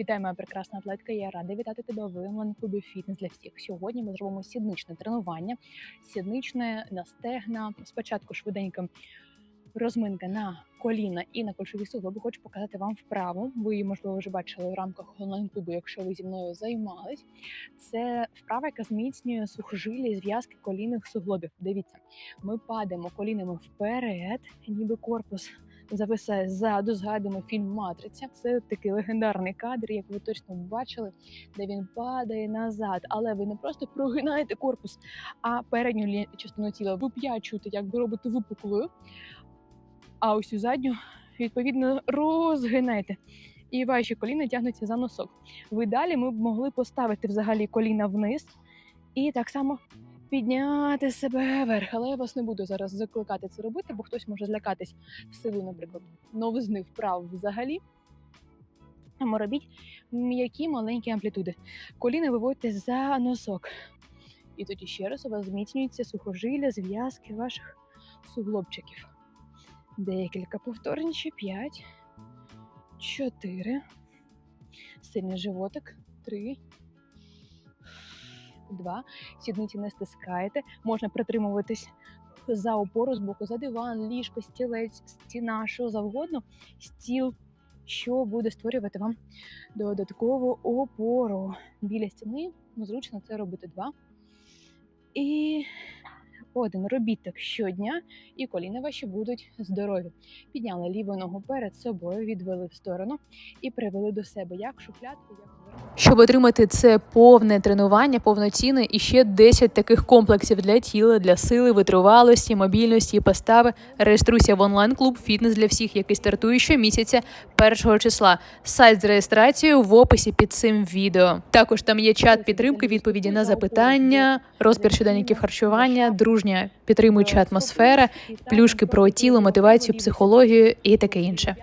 Вітаю, моя прекрасна атлетка. Я рада вітати тебе в онлайн-клубі Фітнес для всіх. Сьогодні ми зробимо сідничне тренування, сідничне на стегна. Спочатку швиденько розминка на коліна і на кульшові суглоби. Хочу показати вам вправу. Ви її, можливо, вже бачили в рамках онлайн-клубу, якщо ви зі мною займались. Це вправа, яка зміцнює сухожилі зв'язки колінних суглобів. Дивіться, ми падаємо колінами вперед, ніби корпус зависає ззаду. Згадуємо фільм Матриця. Це такий легендарний кадр, як ви точно бачили, де він падає назад. Але ви не просто прогинаєте корпус, а передню частину тіла вип'ячуєте, як би робите випуклою. А ось у задню відповідно розгинаєте. І ваші коліна тягнуться за носок. Ви далі ми б могли поставити взагалі коліна вниз і так само підняти себе вверх. Але я вас не буду зараз закликати це робити, бо хтось може злякатись в силу, наприклад, новизни вправ взагалі. Тому робіть м'які маленькі амплітуди. Коліна виводьте за носок. І тоді ще раз у вас зміцнюються сухожилля, зв'язки ваших суглобчиків. Декілька повторень ще 5, 4, сильний животик, 3, 2. Сідниці не стискаєте. Можна притримуватись за опору з боку, за диван, ліжко, стілець, стіна, що завгодно, стіл, що буде створювати вам додаткову опору. Біля стіни ну, зручно це робити два. І один. Робіть так щодня, і коліна ваші будуть здорові. Підняли ліву ногу перед собою, відвели в сторону і привели до себе як шухлядку, як. Щоб отримати це повне тренування, повноцінне і ще 10 таких комплексів для тіла, для сили, витривалості, мобільності і постави, реєструйся в онлайн-клуб Фітнес для всіх, який стартує щомісяця 1 числа. Сайт з реєстрацією в описі під цим відео. Також там є чат підтримки, відповіді на запитання, розбір щоденників харчування, дружня підтримуюча атмосфера, плюшки про тіло, мотивацію, психологію і таке інше.